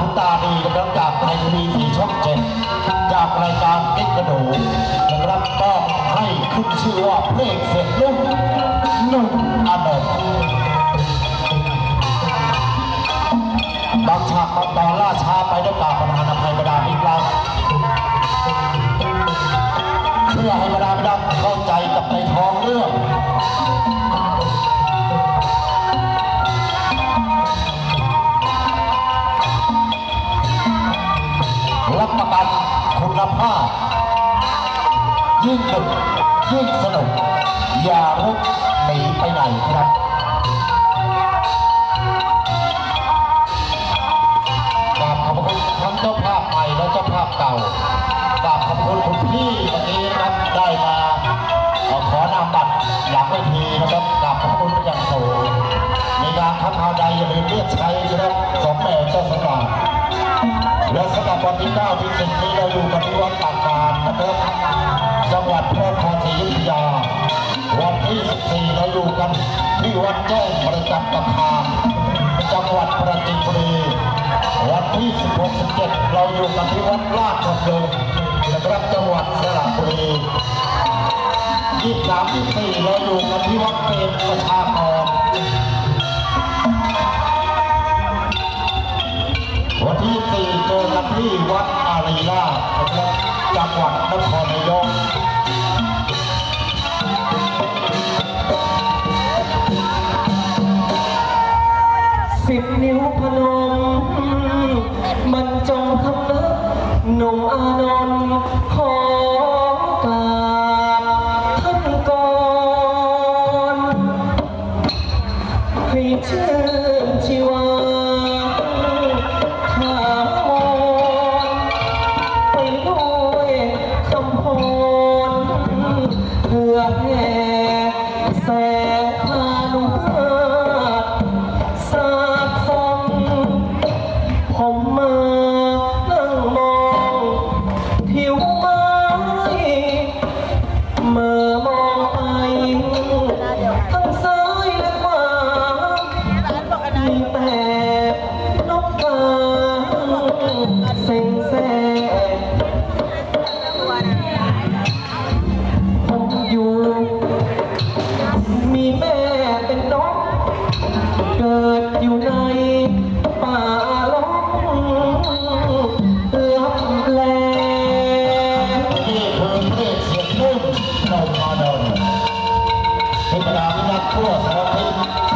ทีวีวีช่องเจ็ดจากรายการกิ๊กกระดูนะครับก็ให้ขึ้นชื่อว่าเพลงเสียงลุ่มหนุ่มอันนท์บางฉากบางตอนล่าช้าไปด้วยการประธานอภัยบรรดามิ กันคุณภาพ ยิ่งดึกยิ่งสนุก อย่ารุกหนีไปไหนครับกราบขอบคุณทั้งเจ้าภาพใหม่และเจ้าภาพเก่ากราบขอบคุณคุณพี่วันนี้นะครับได้มาเอ่อขอนามบัตรหลังเวทีนะครับกราบขอบคุณเป็นอย่างสูงในงานทัพพาวใดอย่าลืมเรียกใช้นะครับสองแม่เจ้าสง่า และสำหรับวันที่9ที่10นี้เราอยู่กันที่วัดปากการนะครับจังหวัดพระนครศรีอยุธยา วันที่ 14 เราอยู่กันที่วัดแจ้งประจันตคามจังหวัดปราจีนบุรีวันที่ 16 17 เราอยู่กันที่วัดลาดกระเดิมนะครับจังหวัดสระบุรี23 24 เราอยู่กันที่วัดเป็นประชากร ที่วัดอารีราชนะครับจังหวัดนครนายกสิบนิ้วพนมบรรจงคำนับหนุ่มอานนท์ขอกราบท่านก่อนให้เชิญชีวา boa, só